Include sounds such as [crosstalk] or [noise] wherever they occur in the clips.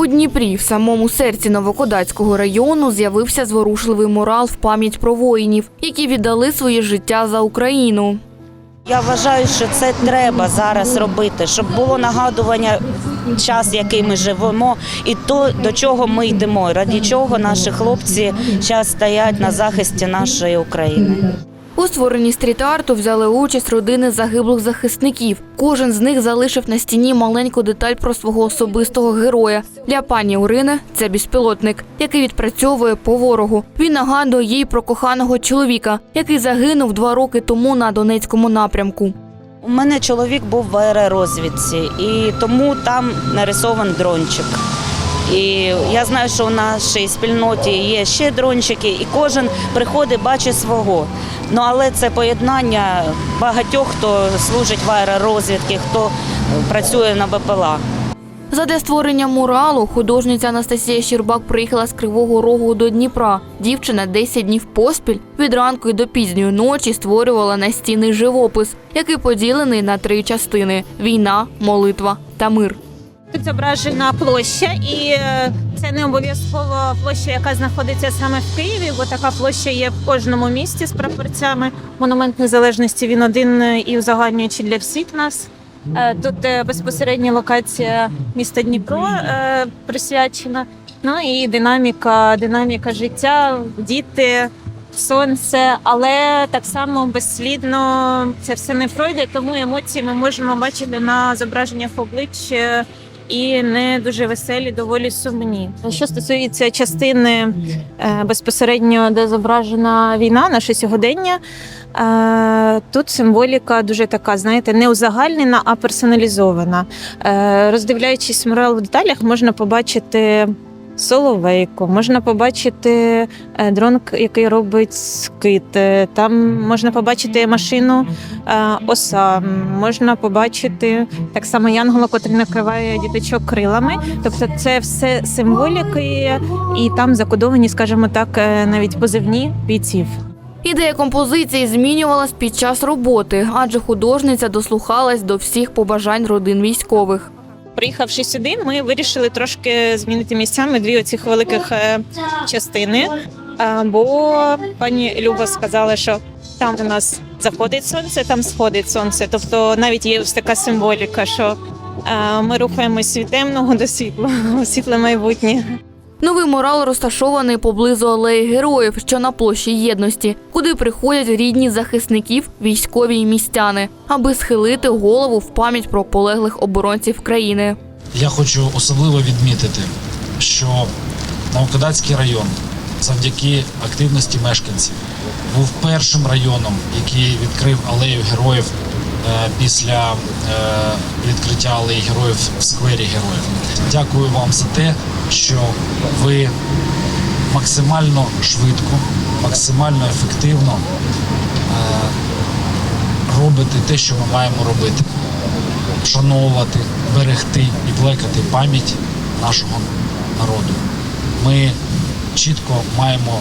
У Дніпрі, в самому серці Новокодацького району, з'явився зворушливий мурал в пам'ять про воїнів, які віддали своє життя за Україну. Я вважаю, що це треба зараз робити, щоб було нагадування час, який ми живемо, і то до чого ми йдемо, раді чого наші хлопці зараз стоять на захисті нашої України. У створенні стріт-арту взяли участь родини загиблих захисників. Кожен з них залишив на стіні маленьку деталь про свого особистого героя. Для пані Орини це безпілотник, який відпрацьовує по ворогу. Він нагадує їй про коханого чоловіка, який загинув два роки тому на Донецькому напрямку. У мене чоловік був в аеророзвідці, і тому там нарисований дрончик. І я знаю, що у нашій спільноті є ще дрончики, і кожен приходить, бачить свого. Ну але це поєднання багатьох, хто служить в аеророзвідці, хто працює на БПЛА. Задля створення муралу художниця Анастасія Щербак приїхала з Кривого Рогу до Дніпра. Дівчина 10 днів поспіль від ранку і до пізньої ночі створювала настінний живопис, який поділений на три частини: війна, молитва та мир. Тут зображена площа, і е, це не обов'язково площа, яка знаходиться саме в Києві, бо така площа є в кожному місті з прапорцями. Монумент незалежності він один е, і узагальнюючий для всіх нас. Е, Тут безпосередня локація міста Дніпро присвячена. Ну і динаміка, динаміка життя, діти, сонце, але так само безслідно це все не пройде, тому емоції ми можемо бачити на зображеннях облич е, і не дуже веселі, доволі сумні. Що стосується частини е, безпосередньо, де зображена війна, наше сьогодення. е, Тут символіка дуже така, знаєте, не узагальнена, а персоналізована. Е, Роздивляючись мурал в деталях, можна побачити соловейку, можна побачити е, дрон, який робить скит. е, Там можна побачити машину е, оса, можна побачити так само янгола, котрий накриває діточок крилами. Тобто, це все символіки, і там закодовані, скажімо так, навіть позивні бійців. Ідея композиції змінювалась під час роботи, адже художниця дослухалась до всіх побажань родин військових. Приїхавши сюди, ми вирішили трошки змінити місцями дві оцих великих е, частини. Бо пані Люба сказала, що там у нас заходить сонце, там сходить сонце. Тобто навіть є ось така символіка, що е, ми рухаємось від темного до світла, [laughs] світле майбутнє. Новий мурал розташований поблизу алеї героїв, що на площі єдності, куди приходять рідні захисників, військові і містяни, аби схилити голову в пам'ять про полеглих оборонців країни. Я хочу особливо відмітити, що Новокодацький район завдяки активності мешканців був першим районом, який відкрив алею героїв після е, відкриття алеї героїв в сквері героїв. Дякую вам за те, що ви максимально швидко, максимально ефективно е, робите те, що ми маємо робити вшановувати, берегти і плекати пам'ять нашого народу. Ми чітко маємо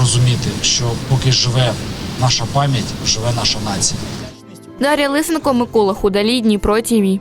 розуміти, що поки живе наша пам'ять, живе наша нація. Дар'я Лисенко, Микола Худалій, Дніпро ТІВІ.